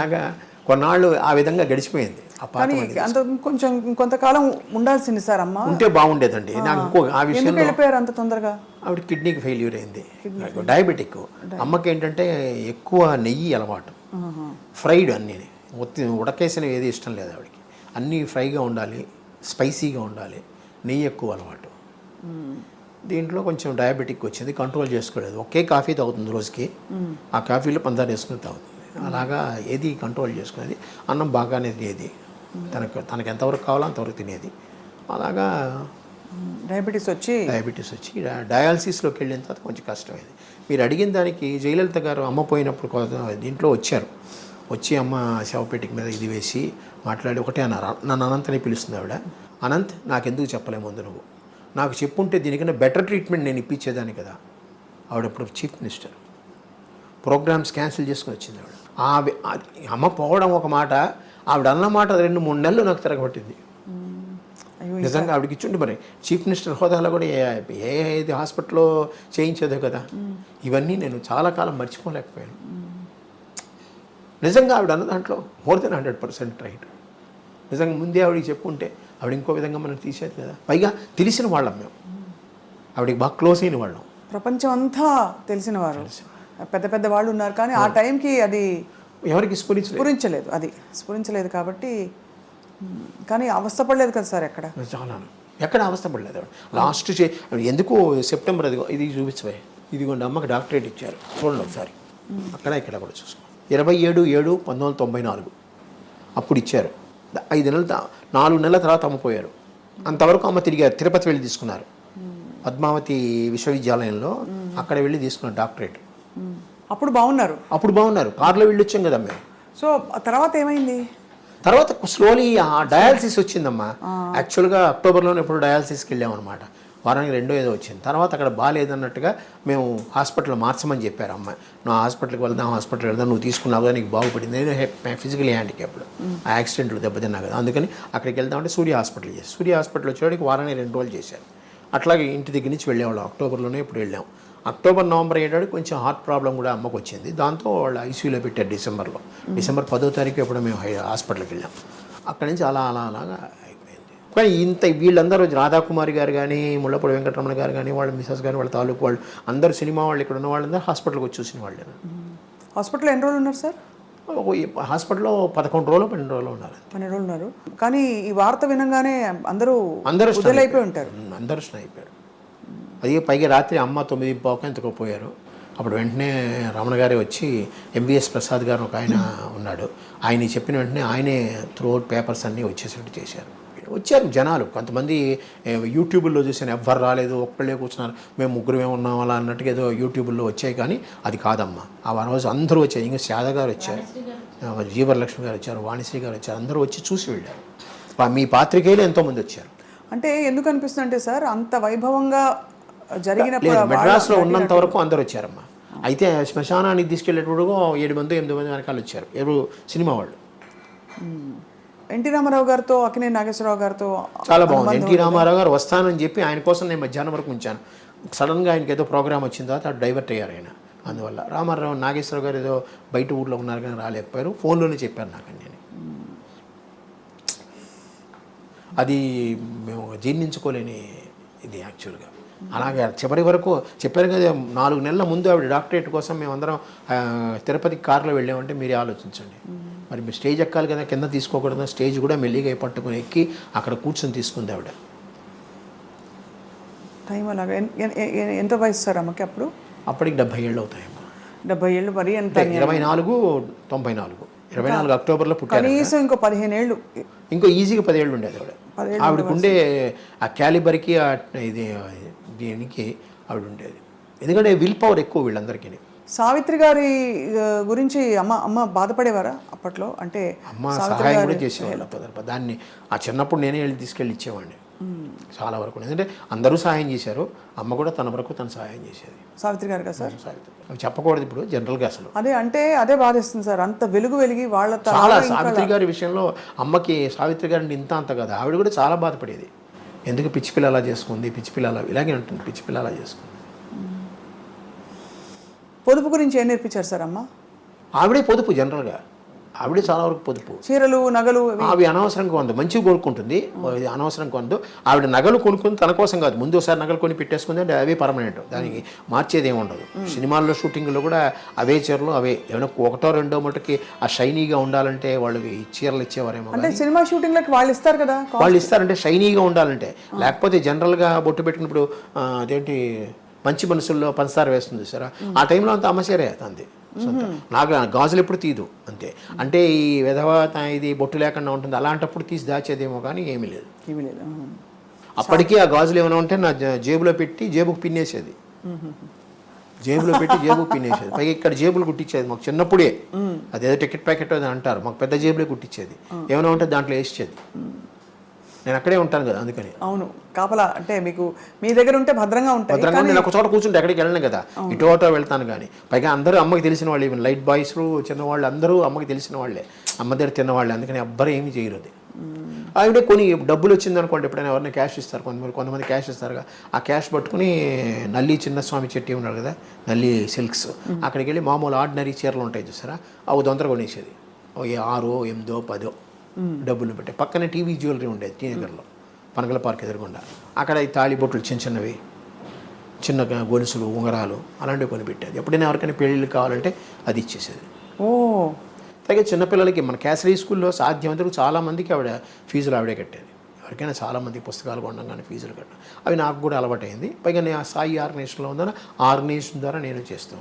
అలాగా కొన్నాళ్ళు ఆ విధంగా గడిచిపోయింది. అంత కొంచెం కొంతకాలం ఉండాల్సింది సార్ అమ్మ. ఉంటే బాగుండేదండి. నాకు ఇంకో ఆ విషయంలో వెళ్ళిపోయారు అంత తొందరగా? ఆవిడ కిడ్నీకి ఫెయిల్యూర్ అయింది. డయాబెటిక్. అమ్మకి ఏంటంటే ఎక్కువ నెయ్యి అలవాటు. ఫ్రైడ్ అన్నీ. మొత్తం ఉడకేసినవి ఏది ఇష్టం లేదు ఆవిడకి. అన్నీ ఫ్రైగా ఉండాలి స్పైసీగా ఉండాలి. నెయ్యి ఎక్కువ అలవాటు. దీంట్లో కొంచెం డయాబెటిక్ వచ్చింది కంట్రోల్ చేసుకోలేదు. ఒకే కాఫీ తాగుతుంది రోజుకి. ఆ కాఫీలో పందారు వేసుకుని తాగుతుంది. అలాగా ఏది కంట్రోల్ చేసుకునేది? అన్నం బాగానే తినేది. తనకు తనకు ఎంతవరకు కావాలో అంతవరకు తినేది. అలాగా డయాబెటీస్ వచ్చి డయాబెటీస్ వచ్చి డయాలసిస్లోకి వెళ్ళిన తర్వాత కొంచెం కష్టమైంది. మీరు అడిగిన దానికి జయలలిత గారు అమ్మ పోయినప్పుడు దీంట్లో వచ్చారు. వచ్చి అమ్మ శవపేటిక మీద ఇది వేసి మాట్లాడి ఒకటే అన్నారు. నన్ను అనంతని పిలుస్తుంది ఆవిడ. అనంత్ నాకెందుకు చెప్పలే ముందు నువ్వు. నాకు చెప్పుంటే దీనికన్నా బెటర్ ట్రీట్మెంట్ నేను ఇప్పించేదాన్ని కదా. ఆవిడ ఇప్పుడు చీఫ్ మినిస్టర్ ప్రోగ్రామ్స్ క్యాన్సిల్ చేసుకుని వచ్చింది ఆవిడ. ఆ అమ్మ పోవడం ఒక మాట ఆవిడ అన్న మాట రెండు మూడు నెలలు నాకు తిరగబట్టింది. నిజంగా ఆవిడకి ఇచ్చుండి మరి చీఫ్ మినిస్టర్ హోదాలో కూడా ఏ ఏ ఏది హాస్పిటల్లో చేయించేదో కదా. ఇవన్నీ నేను చాలా కాలం మర్చిపోలేకపోయాను. నిజంగా ఆవిడ అన్న దాంట్లో more than hundred percent right. నిజంగా ముందే ఆవిడకి చెప్పుంటే ఆవిడ ఇంకో విధంగా మనం తీసేది కదా. పైగా తెలిసిన వాళ్ళం మేము. ఆవిడకి బాగా క్లోజ్ అయిన వాళ్ళం. ప్రపంచం అంతా తెలిసిన వారు. పెద్ద పెద్ద వాళ్ళు ఉన్నారు కానీ ఆ టైంకి అది ఎవరికి స్ఫురించలేదు. స్ఫురించలేదు. అది స్ఫురించలేదు కాబట్టి కానీ అవస్థపడలేదు కదా సార్ ఎక్కడ? చాలా. ఎక్కడ అవస్థపడలేదు లాస్ట్ చే ఎందుకు సెప్టెంబర్ అది ఇది చూపించవే. ఇదిగోండి అమ్మకి డాక్టరేట్ ఇచ్చారు. చూడండి ఒకసారి. అక్కడ ఇక్కడ కూడా చూసుకో. ఇరవై ఏడు ఏడు పంతొమ్మిది వందల తొంభై నాలుగు. అప్పుడు ఇచ్చారు. ఐదు నెలల నాలుగు నెలల తర్వాత అమ్మ పోయారు. అంతవరకు అమ్మ తిరిగారు తిరుపతి వెళ్ళి తీసుకున్నారు. పద్మావతి విశ్వవిద్యాలయంలో అక్కడ వెళ్ళి తీసుకున్నారు డాక్టరేట్. అప్పుడు బాగున్నారు. అప్పుడు బాగున్నారు. కార్లో వెళ్ళి వచ్చాం కదా మేము సో తర్వాత ఏమైంది? తర్వాత స్లోలీ ఆ డయాలసిస్ వచ్చిందమ్మా. యాక్చువల్గా అక్టోబర్లోనే ఎప్పుడు డయాలసిస్కి వెళ్ళామన్నమాట వారానికి రెండో ఏదో వచ్చింది. తర్వాత అక్కడ బాగాలేదన్నట్టుగా మేము హాస్పిటల్ మార్చమని చెప్పారు అమ్మాయి నువ్వు హాస్పిటల్కి వెళ్దాం హాస్పిటల్ వెళ్దాం నువ్వు తీసుకున్నావు కదా నీకు బాగుపడింది. నేను ఫిజికల్ హ్యాండిక్యాప్డ్ ఆ యాక్సిడెంట్లో దెబ్బతిన్నా కదా. అందుకని అక్కడికి వెళ్దామంటే సూర్య హాస్పిటల్ చేసి సూర్య హాస్పిటల్ వచ్చేవాడికి వారానికి రెండు రోజులు చేశారు. అట్లాగే ఇంటి దగ్గర నుంచి వెళ్ళేవాళ్ళం. అక్టోబర్లోనే ఇప్పుడు వెళ్ళాం. అక్టోబర్ నవంబర్ ఏడాడు కొంచెం హార్ట్ ప్రాబ్లం కూడా అమ్మకు వచ్చింది. దాంతో వాళ్ళు ఐసీయూలో పెట్టారు డిసెంబర్లో. డిసెంబర్ పదో తారీఖు ఎప్పుడు మేము హాస్పిటల్కి వెళ్ళాం. అక్కడి నుంచి అలా అలా అలాగా అయిపోయింది. కానీ ఇంత వీళ్ళందరూ రాధాకుమారి గారు కానీ ముళ్ళపూడి వెంకటరమణ గారు కానీ వాళ్ళ మిసెస్ గారు వాళ్ళ తాలూకు వాళ్ళు అందరూ సినిమా వాళ్ళు ఇక్కడ ఉన్న వాళ్ళందరూ హాస్పిటల్కి వచ్చి చూసిన వాళ్ళే. హాస్పిటల్లో ఎన్ని రోజులు ఉన్నారు సార్? హాస్పిటల్లో పదకొండు రోజులు పన్నెండు రోజులు ఉన్నారు. పన్నెండు రోజులు ఉన్నారు. కానీ ఈ వార్త వినగానే అందరూ అందరూ వదిలైపోయి ఉంటారు. అందరూ అయిపోయారు. అది పైగా రాత్రి అమ్మ తొమ్మిది పావుకు ఎంతకో పోయారు. అప్పుడు వెంటనే రమణ గారే వచ్చి ఎంవిఎస్ ప్రసాద్ గారు ఒక ఆయన ఉన్నాడు. ఆయన చెప్పిన వెంటనే ఆయనే త్రూఅవుట్ పేపర్స్ అన్నీ వచ్చేసినట్టు చేశారు. వచ్చారు జనాలు. కొంతమంది యూట్యూబ్లో చూసాను ఎవ్వరు రాలేదు ఒక్కళ్ళే కూర్చున్నారు. మేము ముగ్గురమే ఉన్నాం అలా అన్నట్టుగా ఏదో యూట్యూబ్లో వచ్చాయి కానీ అది కాదమ్మా. ఆ రోజు అందరూ వచ్చారు. ఇంకా శాద గారు వచ్చారు. జీవరలక్ష్మి గారు వచ్చారు వాణిశ్రీ గారు వచ్చారు. అందరూ వచ్చి చూసి వెళ్ళారు. మీ పాత్రికేయులు ఎంతోమంది వచ్చారు? అంటే ఎందుకు అనిపిస్తుంది అంటే సార్ అంత వైభవంగా ఆ మెడ్రాస్లో ఉన్నంత వరకు అందరు వచ్చారమ్మా. అయితే శ్మశానానికి తీసుకెళ్ళేటప్పుడు ఏడు మంది ఎనిమిది మంది వెనకాల వచ్చారు. ఎవరు? సినిమా వాళ్ళు. ఎన్టీ రామారావు గారితో అక్కినే నాగేశ్వరరావు గారితో చాలా బాగుంది. ఎన్టీ రామారావు గారు వస్తానని చెప్పి ఆయన కోసం నేను మధ్యాహ్నం వరకు ఉంచాను. సడన్గా ఆయనకి ఏదో ప్రోగ్రామ్ వచ్చిన తర్వాత అటు డైవర్ట్ అయ్యారు ఆయన. అందువల్ల రామారావు నాగేశ్వరరావు గారు ఏదో బయట ఊర్లో ఉన్నారు కానీ రాలేకపోయారు. ఫోన్లోనే చెప్పారు నాకు నేను అది మేము జీర్ణించుకోలేని ఇది యాక్చువల్గా. అలాగే చివరి వరకు చెప్పారు కదా నాలుగు నెలల ముందు ఆవిడ డాక్టరేట్ కోసం మేమందరం తిరుపతికి కారులో వెళ్ళామంటే మీరే ఆలోచించండి. మరి మీరు స్టేజ్ ఎక్కాలి కదా కింద తీసుకోకూడదు స్టేజ్ కూడా మెల్లిగా పట్టుకుని ఎక్కి అక్కడ కూర్చొని తీసుకుంది ఆవిడ. టైం అలాగా. ఎంత వయసు సార్ అమ్మకి అప్పుడు? అప్పటికి డెబ్బై ఏళ్ళు అవుతాయమ్మా డెబ్బై ఏళ్ళు మరి ఎంత ఇరవై నాలుగు తొంభై నాలుగు. ఇరవై నాలుగు అక్టోబర్లో పుట్టారు కనీసం ఇంకో పదిహేను ఏళ్ళు. ఇంకో ఈజీగా పదేళ్ళు ఉండేది ఆవిడ. పదేళ్ళు ఆవిడకు ఉండే ఆ క్యాలిబర్కి ఆ ఇది దీనికి ఆవిడ ఉండేది ఎందుకంటే విల్ పవర్ ఎక్కువ వీళ్ళందరికీ సావిత్రి గారి గురించి అమ్మ అమ్మ బాధపడేవారా అప్పట్లో? అంటే అమ్మ సహాయం కూడా చేసేవాళ్ళు దాన్ని ఆ చిన్నప్పుడు నేనే వెళ్ళి తీసుకెళ్ళి ఇచ్చేవాడిని. చాలా వరకు ఎందుకంటే అందరూ సహాయం చేశారు. అమ్మ కూడా తన వరకు తను సహాయం చేసేది. సావిత్రి గారు కదా సార్? సావిత్రి. చెప్పకూడదు ఇప్పుడు జనరల్గా అసలు. అదే అంటే అదే బాధేస్తుంది సార్. అంత వెలుగు వెలిగి వాళ్ళ చాలా సావిత్రి గారి విషయంలో అమ్మకి సావిత్రి గారిని ఇంత అంత కదా. ఆవిడ కూడా చాలా బాధపడేది. ఎందుకు పిచ్చి పిల్ల అలా చేసుకుంది? పిచ్చి పిల్ల అలా ఇలాగే ఉంటుంది. పిచ్చి పిల్ల అలా చేసుకుంది. పొదుపు గురించి ఏం నేర్పించారు సార్ అమ్మ? ఆవిడే పొదుపు జనరల్గా. ఆవిడ చాలా వరకు పొదుపు. చీరలు నగలు అవి. అనవసరంగా కొందు మంచిగా కొనుక్కుంటుంది ఇది అనవసరంగా కొందు. ఆవిడ నగలు కొనుక్కుంది తన కోసం కాదు. ముందు ఒకసారి నగలు కొని పెట్టేసుకుంది అంటే అవే పర్మనెంట్ దానికి మార్చేది ఏమి ఉండదు సినిమాల్లో షూటింగ్లో కూడా అవే చీరలు అవే ఏమైనా ఒకటో రెండో మటుకి ఆ షైనీగా ఉండాలంటే వాళ్ళు ఈ చీరలు ఇచ్చేవారేమో అంటే సినిమా షూటింగ్లకి వాళ్ళు ఇస్తారు కదా వాళ్ళు ఇస్తారంటే షైనీగా ఉండాలంటే. లేకపోతే జనరల్గా బొట్టు పెట్టినప్పుడు అదేంటి మంచి మనసుల్లో పంచదార వేస్తుంది సరే? ఆ టైంలో అంత అమ్మసేరే సొంత. నాకు గాజులు ఎప్పుడు తీదు అంతే. అంటే ఈ విధవ ఇది బొట్టు లేకుండా ఉంటుంది అలాంటప్పుడు తీసి దాచేదేమో కానీ ఏమీ లేదు. ఇవి లేదు. అప్పటికీ ఆ గాజులు ఏమైనా ఉంటే నా జేబులో పెట్టి జేబుకు పిన్నేసేది. జేబులో పెట్టి జేబుకు పిన్నేసేది. పైగా ఇక్కడ జేబులు కుట్టించేది మాకు చిన్నప్పుడే. అదేదో టికెట్ ప్యాకెట్ అని అంటారు మాకు పెద్ద జేబులే కుట్టించేది ఏమైనా ఉంటే దాంట్లో వేసేది. నేను అక్కడే ఉంటాను కదా అందుకని. అవును. కాపలా అంటే మీకు మీ దగ్గర ఉంటే భద్రంగా ఉంటాయి. భద్రంగా నేను ఒక చోట కూర్చుంటే ఎక్కడికి వెళ్ళను కదా. ఇటు అటో వెళ్తాను కానీ. పైగా అందరూ అమ్మకి తెలిసిన వాళ్ళు ఈవెన్ లైట్ బాయ్స్ చిన్నవాళ్ళు అందరూ అమ్మకి తెలిసిన వాళ్ళే. అమ్మ దగ్గర తిన్నవాళ్ళే అందుకని ఎవ్వరు ఏమీ చేయరు అది. ఆవిడే కొన్ని డబ్బులు వచ్చింది అనుకోండి ఎప్పుడైనా ఎవరైనా క్యాష్ ఇస్తారు కొంతమంది కొంతమంది క్యాష్ ఇస్తారుగా ఆ క్యాష్ పట్టుకుని నల్లి చిన్నస్వామి చెట్టి ఉన్నాడు కదా నల్లి సిల్క్స్. అక్కడికి వెళ్ళి మామూలు ఆర్డినరీ చీరలు ఉంటాయి చూసారా? అవి దొంతర కొనేసేది. ఓ ఆరో ఎనిమిదో పదో. డబ్బులు పెట్టి. పక్కనే టీవీ జ్యువెలరీ ఉండేది టీ నగర్లో పనగల పార్క్ ఎదురుగుండా. అక్కడ ఈ తాళి బొట్టులు చిన్న చిన్నవి చిన్న గొలుసులు ఉంగరాలు అలాంటివి కొని పెట్టేది ఎప్పుడైనా ఎవరికైనా పెళ్ళిళ్ళు కావాలంటే అది ఇచ్చేసేది. ఓ! అలాగే చిన్నపిల్లలకి మన క్యాసరీ స్కూల్లో సాధ్యమంతకు చాలామందికి ఆవిడ ఫీజులు ఆవిడే కట్టేది. ఎవరికైనా చాలామంది పుస్తకాలు కొనడం కానీ ఫీజులు కట్టడం. అవి నాకు కూడా అలవాటైంది. పైగా నేను ఆ సాయి ఆర్గనైజేషన్లో ఉందని ఆర్గనైజేషన్ ద్వారా నేను చేస్తాను